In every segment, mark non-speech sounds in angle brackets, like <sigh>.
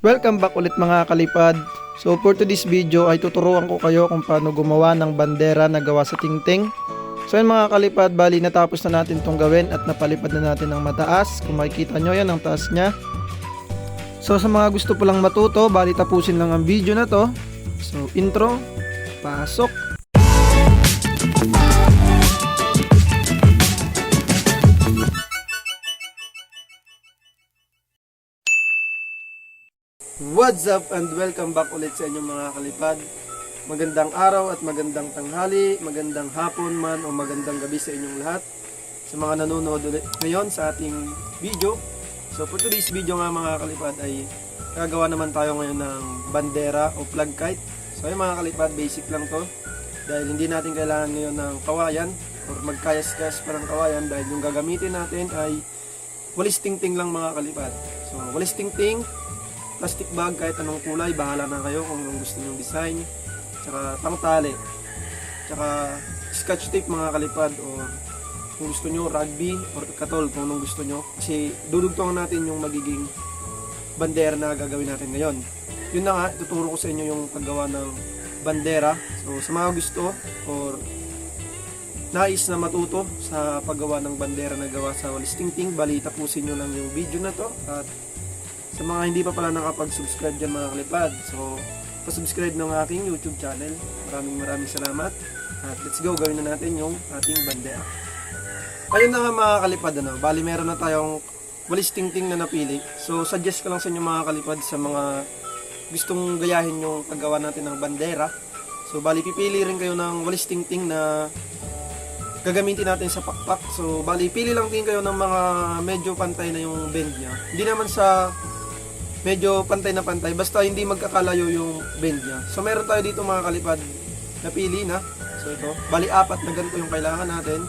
Welcome back ulit mga kalipad. So for today's video ay tuturuan ko kayo kung paano gumawa ng bandera na gawa sa tingting. So yan mga kalipad, bali natapos na natin itong gawin at napalipad na natin ng mataas. Kung makikita nyo yan ang taas niya. So sa mga gusto po lang matuto, bali tapusin lang ang video na to. So intro, pasok. What's up and welcome back ulit sa inyong mga kalipad. Magandang araw at magandang tanghali, magandang hapon man o magandang gabi sa inyong lahat. Sa mga nanonood ulit ngayon sa ating video. So for today's video nga mga kalipad ay gagawa naman tayo ngayon ng bandera o flag kite. So yung mga kalipad, basic lang to. Dahil hindi natin kailangan ngayon ng kawayan or magkayas-kayas pa ng kawayan dahil yung gagamitin natin ay walis ting-ting lang mga kalipad. So walis ting-ting, plastic bag kahit anong kulay, bahala na kayo kung anong gusto nyong design. Tsaka pangtali. Tsaka scotch tape mga kalipad or kung gusto nyo rugby or katol kung anong gusto nyo. Kasi dudugtungan natin yung magiging bandera na gagawin natin ngayon. Yun na nga, tuturo ko sa inyo yung paggawa ng bandera. So sa mga gusto or nais na matuto sa paggawa ng bandera na gawa sa walis tingting, bali tapusin nyo lang yung video na to at sa mga hindi pa pala nakapag-subscribe dyan mga kalipad, so pa-subscribe ng aking YouTube channel. Maraming maraming salamat. At let's go, gawin na natin yung ating bandera. Ayun na nga mga kalipad, ano, bali meron na tayong walis tingting na napili. So suggest ko lang sa inyo mga kalipad sa mga gustong gayahin yung paggawa natin ng bandera. So bali pipili rin kayo ng walis tingting na gagamitin natin sa pakpak. So bali pili lang din kayo ng mga medyo pantay na yung bend niya. Hindi naman sa medyo pantay na pantay basta hindi magkakalayo yung bend niya. So meron tayo dito mga kalipad na pili na. So ito, bali apat na ganito yung kailangan natin.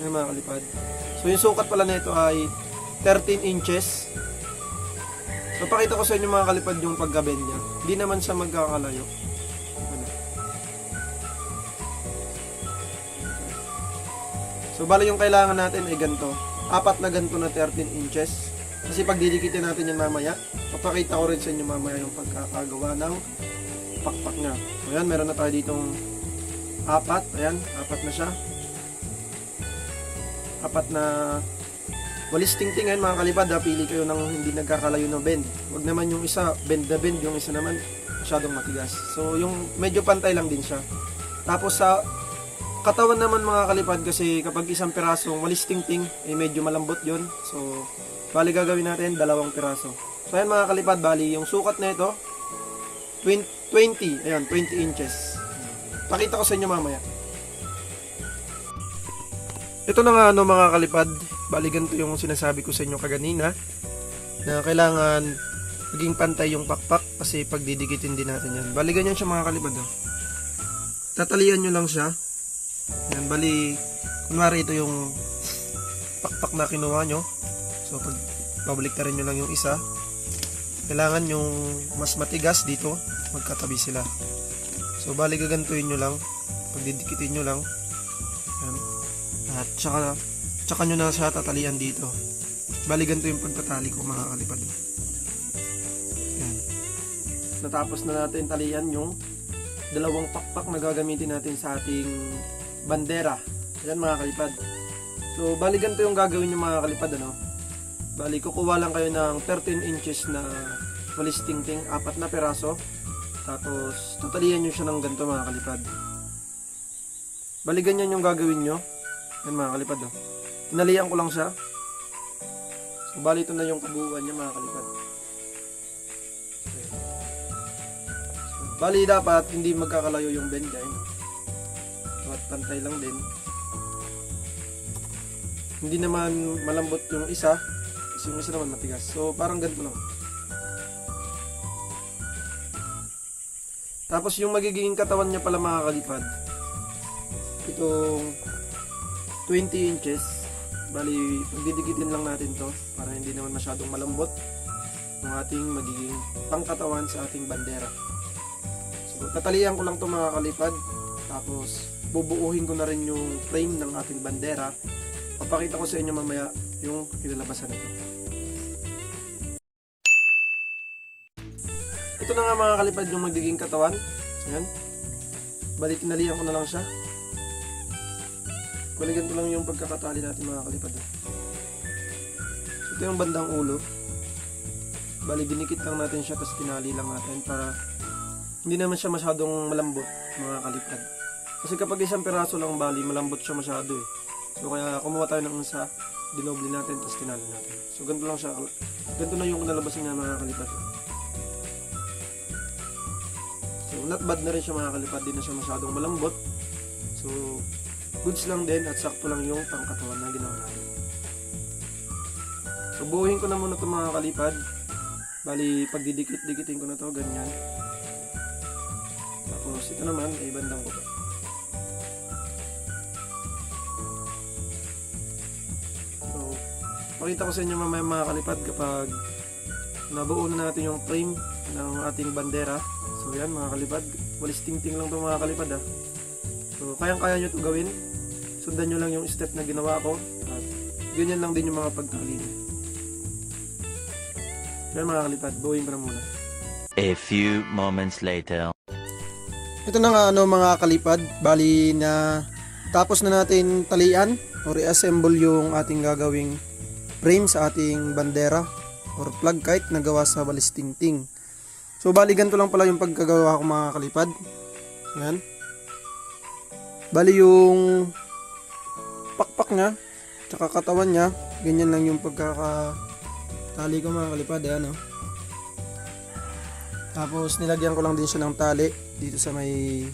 Yan mga kalipad. So yung sukat pala nito ay 13 inches. So pakita ko sa inyo mga kalipad yung pagka-bend niya. Hindi naman siya magkakalayo. Ano. So bali yung kailangan natin ay ganito. Apat na ganito na 13 inches. Kasi pag didikitin natin yan mamaya, papakita ko rin sa inyo mamaya yung pagkakagawa ng pakpak niya. So meron na tayo ditong apat. Ayan, apat na siya. Apat na walis tingting ngayon mga kalipad. Ha? Pili kayo ng hindi nagkakalayo na bend. Huwag naman yung isa bend na bend, yung isa naman masyadong matigas. So yung medyo pantay lang din siya. Tapos sa katawan naman mga kalipad kasi kapag isang pirasong walis tingting, eh medyo malambot yon So Bali gagawin natin dalawang piraso. So ayan mga kalipad, bali yung sukat na ito 20, 20 ayan 20 inches. Pakita ko sa inyo mamaya. Ito na nga ano mga kalipad, bali ganito yung sinasabi ko sa inyo kaganina na kailangan maging pantay yung pakpak kasi pagdidikitin din natin yan. Bali ganyan siya mga kalipad. Oh. Tatalian nyo lang siya. Yan, bali kunwari ito yung pakpak na kinuha nyo. So, pag babalik na rin nyo lang yung isa, kailangan yung mas matigas dito, magkatabi sila. So, bali gagantuin nyo lang, pagdidikitin nyo lang, yan. At tsaka, tsaka nyo na siya tatalian dito. Bali ganito yung pagtatali ko mga kalipad. Yan. Natapos na natin talian yung dalawang pakpak na gagamitin natin sa ating bandera. Yan mga kalipad. So, bali ganito yung gagawin nyo mga kalipad, ano? Bali, kukuha lang kayo ng 13 inches na walis tingting, apat na peraso. Tapos, tatalian nyo siya ng ganito mga kalipad. Bali, ganyan yung gagawin nyo. Yan mga kalipad, oh. Inalian ko lang siya. So, bali, ito na yung kabuuan niya mga kalipad. So, bali, dapat hindi magkakalayo yung bend niya. Yun. At pantay lang din. Hindi naman malambot yung isa, kasi yung isa naman matigas. So, parang ganito lang. Tapos yung magiging katawan niya pala mga kalipad, itong 20 inches, bali, pagdidikitin lang natin to para hindi naman masyadong malambot yung ating magiging pangkatawan sa ating bandera. So, tatalian ko lang to mga kalipad, tapos bubuuhin ko na rin yung frame ng ating bandera. Papakita ko sa inyo mamaya yung kinalabasan nito. Ito na nga mga kalipad yung magiging katawan. So, yan. Bali, tinalihan ko na lang siya. Balikan ko lang yung pagkakatali natin mga kalipad. So, ito yung bandang ulo. Bali, dinikit lang natin siya tapos tinali lang natin para hindi naman siya masyadong malambot mga kalipad. Kasi kapag isang piraso lang bali, malambot siya masyado eh. So kaya kumuha tayo ng isa, dinoble natin tapos tinali natin. So ganito lang siya. Ganito na yung nalabasan niya mga kalipad. Not bad na rin siya mga kalipad, di na siya masyadong malambot. So goods lang din at sakto lang yung pangkatawan na ginawa natin. So buuhin ko na muna ito mga kalipad. Bali, pagdidikit-dikitin ko na to ganyan. Tapos ito naman ay bandang ko pa. So, makita ko sa inyo mamaya mga kalipad kapag nabuo na natin yung frame ng ating bandera. So yan mga kalipad, walis ting-ting lang to mga kalipad ah. So kayang-kaya nyo to gawin. Sundan nyo lang yung step na ginawa ko at ganyan lang din yung mga niya. Yan mga kalipad, buuin ko na muna. A few moments later. Ito na nga ano mga kalipad, bali na tapos na natin talian o reassemble yung ating gagawing frame sa ating bandera or flag kite na gawa sa balistingting. So bali ganito lang pala yung pagkagawa ko mga kalipad. Yan. Bali yung pakpak niya, tsaka katawan niya, ganyan lang yung pagkakatali ko mga kalipad. Ayan oh. Tapos nilagyan ko lang din siya ng tali dito sa may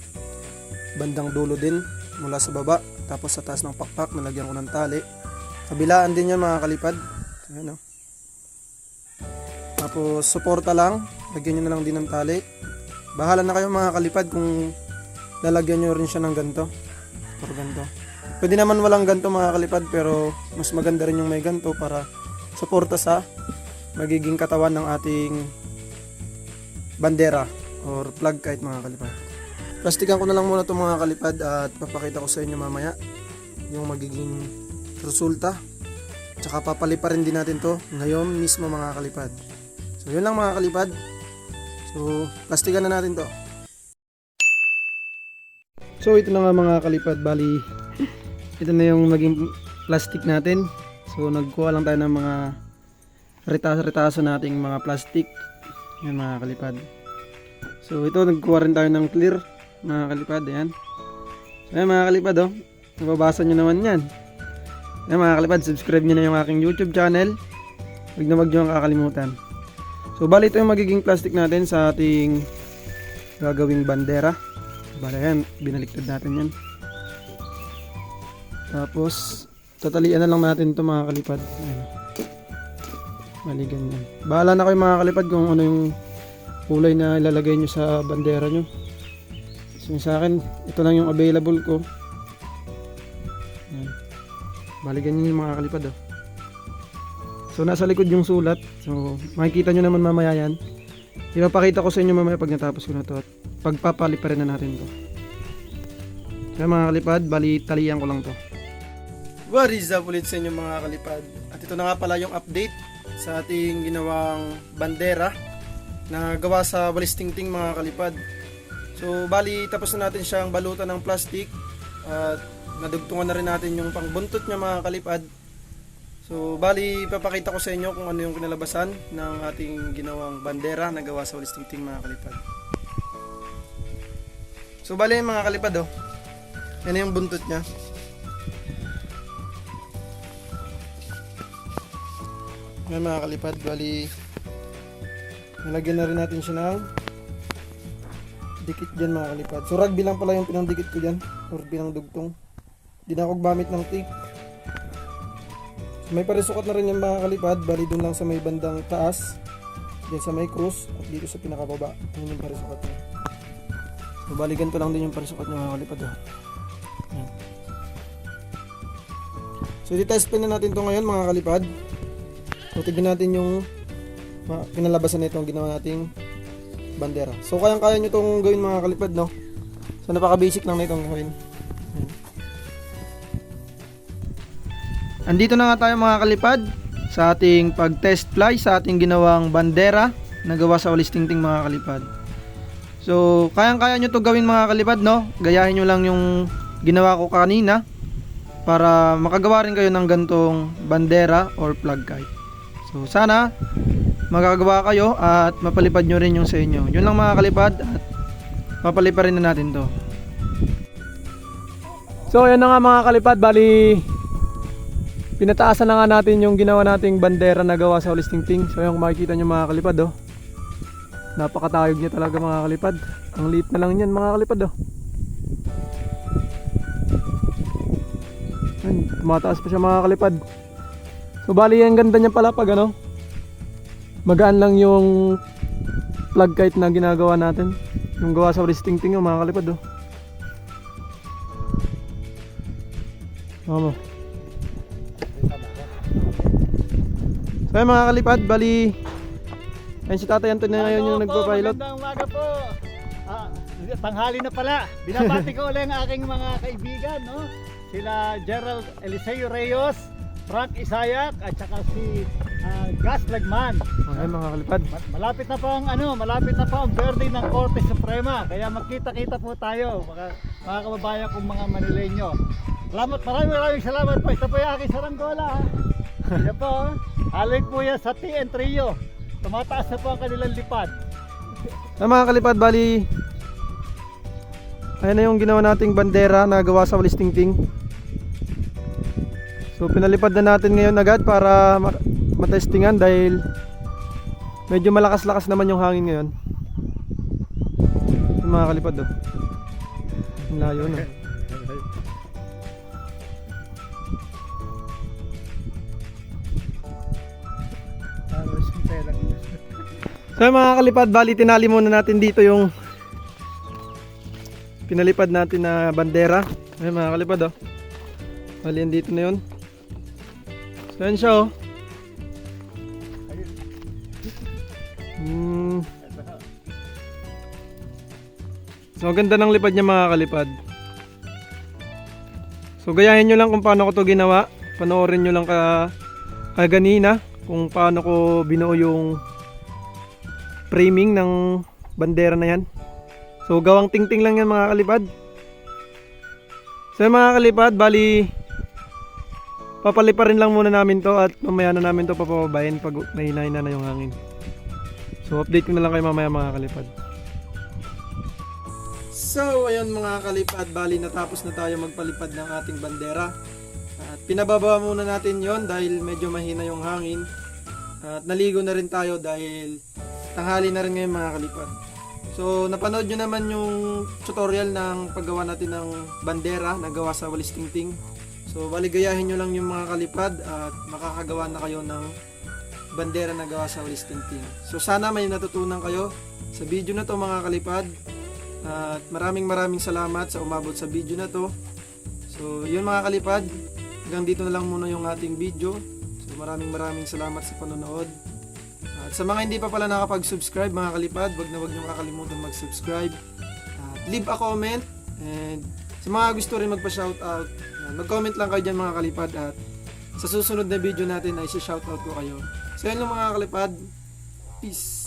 bandang dulo din mula sa baba. Tapos sa taas ng pakpak nilagyan ko ng tali. Kabilaan din yan mga kalipad. Ayan o. Tapos suporta lang. Lagyan nyo na lang din ng tali. Bahala na kayo mga kalipad kung lalagyan nyo rin siya ng ganto. Or ganto. Pwede naman walang ganto mga kalipad pero mas maganda rin yung may ganto para suporta sa magiging katawan ng ating bandera or flag kahit mga kalipad. Plastikan ko na lang muna itong mga kalipad at papakita ko sa inyo mamaya yung magiging resulta. Tsaka papalipa rin din natin to ngayon mismo mga kalipad. So yun lang mga kalipad. So plastikan na natin to. So ito na nga mga kalipad, bali ito na yung naging plastic natin. So nagkuha lang tayo ng mga retaso-retaso nating mga plastic. Yan mga kalipad. So ito nagkuha rin tayo ng clear mga kalipad. Ayan. So ayan mga kalipad oh. Nababasa nyo naman yan. Ayan mga kalipad, subscribe nyo na yung aking YouTube channel. Huwag na wag nyo kakalimutan. So bali ito yung magiging plastic natin sa ating gagawing bandera. Bali yan, binaliktad natin yan. Tapos tatalian na lang natin ito mga kalipad. Ayan. Bali ganyan. Bahala na kayo mga kalipad kung ano yung kulay na ilalagay nyo sa bandera nyo. So sa akin, ito lang yung available ko. Ayan. Bali ganyan yung mga kalipad oh. So nasa likod yung sulat. So makikita nyo naman mamaya yan. Ipapakita ko sa inyo mamaya pag natapos ko na to at pagpapalipa rin na natin to. Kaya mga kalipad, bali talian ko lang to. What is up ulit sa inyo mga kalipad? At ito na nga pala yung update sa ating ginawang bandera na gawa sa balistingting mga kalipad. So bali tapos na natin siyang balutan ng plastic at nadugtungan na rin natin yung pangbuntot niya mga kalipad. So bali papakita ko sa inyo kung ano yung kinalabasan ng ating ginawang bandera na gawa sa balistingting mga kalipad. So bali mga kalipad oh. Yan yung buntot niya. Yan mga kalipad, bali nalagyan na rin natin siya ng dikit dyan mga kalipad. So rugby lang pala yung pinangdikit ko dyan or pinangdugtong. Di na ako gumamit ng tape. May parisukat na rin yung mga kalipad, bali dun lang sa may bandang taas. Diyan sa may cross at dito sa pinakababa. Yun yung parisukat niya. So bali ganito lang din yung parisukat niya mga kalipad. Oh. Yan. So i-test pin na natin to ngayon mga kalipad. So tignan natin yung kinalabasan nito ang ginawa nating bandera. So kayang kaya nyo itong gawin mga kalipad no. So napaka basic lang na itong gawin. Andito na nga tayo mga kalipad sa ating pag-test fly sa ating ginawang bandera na gawa sa walis tingting mga kalipad. So, kayang-kaya nyo to gawin mga kalipad, no? Gayahin nyo lang yung ginawa ko kanina para makagawa rin kayo ng gantong bandera or flag kite. So, sana magagawa kayo at mapalipad nyo rin yung sa inyo. Yun lang mga kalipad at papalipad rin na natin to. So ayan na nga mga kalipad, bali pinataasan na nga natin yung ginawa nating bandera na gawa sa Ulis Tingting. So yung makikita nyo mga kalipad oh. Napakatayog niya talaga mga kalipad. Ang liit na lang yan mga kalipad oh. Ayan, tumataas pa siya mga kalipad. So bali ang ganda niya pala pag ano. Magaan lang yung plug kite na ginagawa natin. Yung gawa sa Ulis Tingting yung mga kalipad oh. Mama. Ayun, mga kalipad, bali Ayun si Tatay Anton na ngayon yung nagpa-pilot. Magandang umaga po. Ah, tanghali na pala. Binabati ko ulit ang aking mga kaibigan, no? Sila Gerald Eliseo Reyes, Frank Isayak, at saka si ah, Gas Lagman. Ayun mga kalipad. Ma- Malapit na po ang ano, malapit na po ang birthday ng Korte Suprema. Kaya magkita-kita po tayo, mga, mga kababayan kong mga Manileño. Salamat, maraming maraming salamat po. Ito po yung aking saranggola. ha. Yan po, ha. halik po yan sa TN Trio. Tumataas na po ang kanilang lipad. Na mga kalipad, bali Ayan na yung ginawa nating bandera na gawa sa walis tingting. So pinalipad na natin ngayon agad para ma- matestingan dahil medyo malakas-lakas naman yung hangin ngayon. Yung mga kalipad oh. Ang layo na. <laughs> So mga kalipad, bali tinali muna natin dito yung pinalipad natin na bandera. Ayun mga kalipad oh. Bali dito na yun. So yan siya oh. Hmm. So ganda ng lipad niya mga kalipad. So gayahin nyo lang kung paano ko to ginawa. Panoorin nyo lang ka kaganina kung paano ko binuo yung framing ng bandera na yan. So gawang tingting lang yan mga kalipad. So mga kalipad, bali papaliparin lang muna namin to at mamaya na namin to papababayin pag nahina-hina na yung hangin. So update ko na lang kayo mamaya mga kalipad. So ayun mga kalipad, bali natapos na tayo magpalipad ng ating bandera. At pinababa muna natin yon dahil medyo mahina yung hangin. At naligo na rin tayo dahil tanghali na rin ngayon mga kalipad. So, napanood nyo naman yung tutorial ng paggawa natin ng bandera na gawa sa walis tingting. So, baligayahin nyo lang yung mga kalipad at makakagawa na kayo ng bandera na gawa sa walis tingting. So, sana may natutunan kayo sa video na to mga kalipad. At maraming maraming salamat sa umabot sa video na to. So, yun mga kalipad. Hanggang dito na lang muna yung ating video. So, maraming maraming salamat sa panonood. At sa mga hindi pa pala nakapag-subscribe mga kalipad, wag na wag niyong kakalimutan mag-subscribe. At leave a comment. And sa mga gusto rin magpa-shoutout, yan, mag-comment lang kayo dyan mga kalipad. At sa susunod na video natin ay si-shoutout ko kayo. So yun lang mga kalipad. Peace.